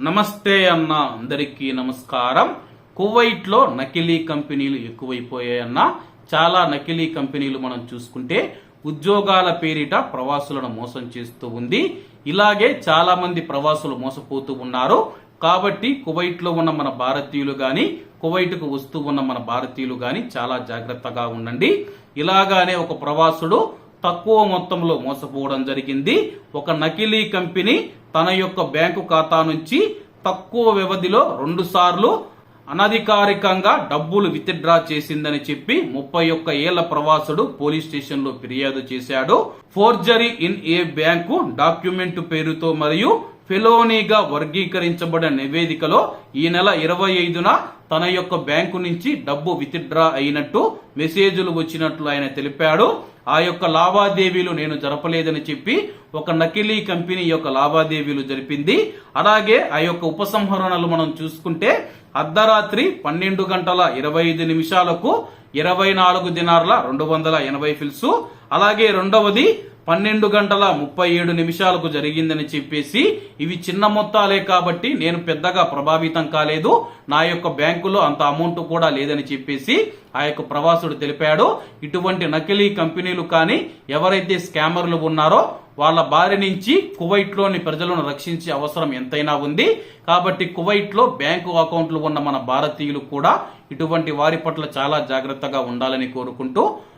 నమస్తే అన్న అందరికీ నమస్కారం. కువైట్లో నకిలీ కంపెనీలు ఎక్కువైపోయాయన్న చాలా నకిలీ కంపెనీలు మనం చూసుకుంటే ఉద్యోగాల పేరిట ప్రవాసులను మోసం చేస్తూ ఉంది. ఇలాగే చాలా మంది ప్రవాసులు మోసపోతూ ఉన్నారు. కాబట్టి కువైట్లో ఉన్న మన భారతీయులు గాని కువైట్కు వస్తూ ఉన్న మన భారతీయులు గాని చాలా జాగ్రత్తగా ఉండండి. ఇలాగానే ఒక ప్రవాసుడు తక్కువ మొత్తంలో మోసపోవడం జరిగింది. ఒక నకిలీ కంపెనీ తన యొక్క బ్యాంకు ఖాతా నుంచి తక్కువ వ్యవధిలో రెండు సార్లు అనధికారికంగా డబ్బులు విత్డ్రా చేసిందని చెప్పి ముప్పై ఒక్క ఏళ్ళ ప్రవాసుడు పోలీస్ స్టేషన్లో ఫిర్యాదు చేశాడు. Forgery in a bank document పేరుతో మరియు ఫెలోనీగా వర్గీకరించబడిన నివేదికలో ఈ నెల ఇరవై ఐదున తన యొక్క బ్యాంకు నుంచి డబ్బు విత్డ్రా అయినట్టు మెసేజ్లు వచ్చినట్లు ఆయన తెలిపాడు. ఆ యొక్క లావాదేవీలు నేను జరపలేదని చెప్పి ఒక నకిలీ కంపెనీ యొక్క లావాదేవీలు జరిపింది. అలాగే ఆ యొక్క ఉపసంహరణలు మనం చూసుకుంటే అర్ధరాత్రి పన్నెండు గంటల ఇరవై ఐదు నిమిషాలకు ఇరవై నాలుగు దినార్ల రెండు వందల ఎనభై ఫిల్స్. అలాగే రెండవది పన్నెండు గంటల ముప్పై ఏడు నిమిషాలకు జరిగిందని చెప్పేసి ఇవి చిన్న మొత్తాలే కాబట్టి నేను పెద్దగా ప్రభావితం కాలేదు. నా యొక్క బ్యాంకులో అంత అమౌంట్ కూడా లేదని చెప్పేసి ఆ యొక్క ప్రవాసుడు తెలిపాడు. ఇటువంటి నకిలీ కంపెనీలు కానీ ఎవరైతే స్కామర్లు ఉన్నారో వాళ్ళ బారి నుంచి కువైట్లోని ప్రజలను రక్షించే అవసరం ఎంతైనా ఉంది. కాబట్టి కువైట్లో బ్యాంకు అకౌంట్లు ఉన్న మన భారతీయులు కూడా ఇటువంటి వారి పట్ల చాలా జాగ్రత్తగా ఉండాలని కోరుకుంటూ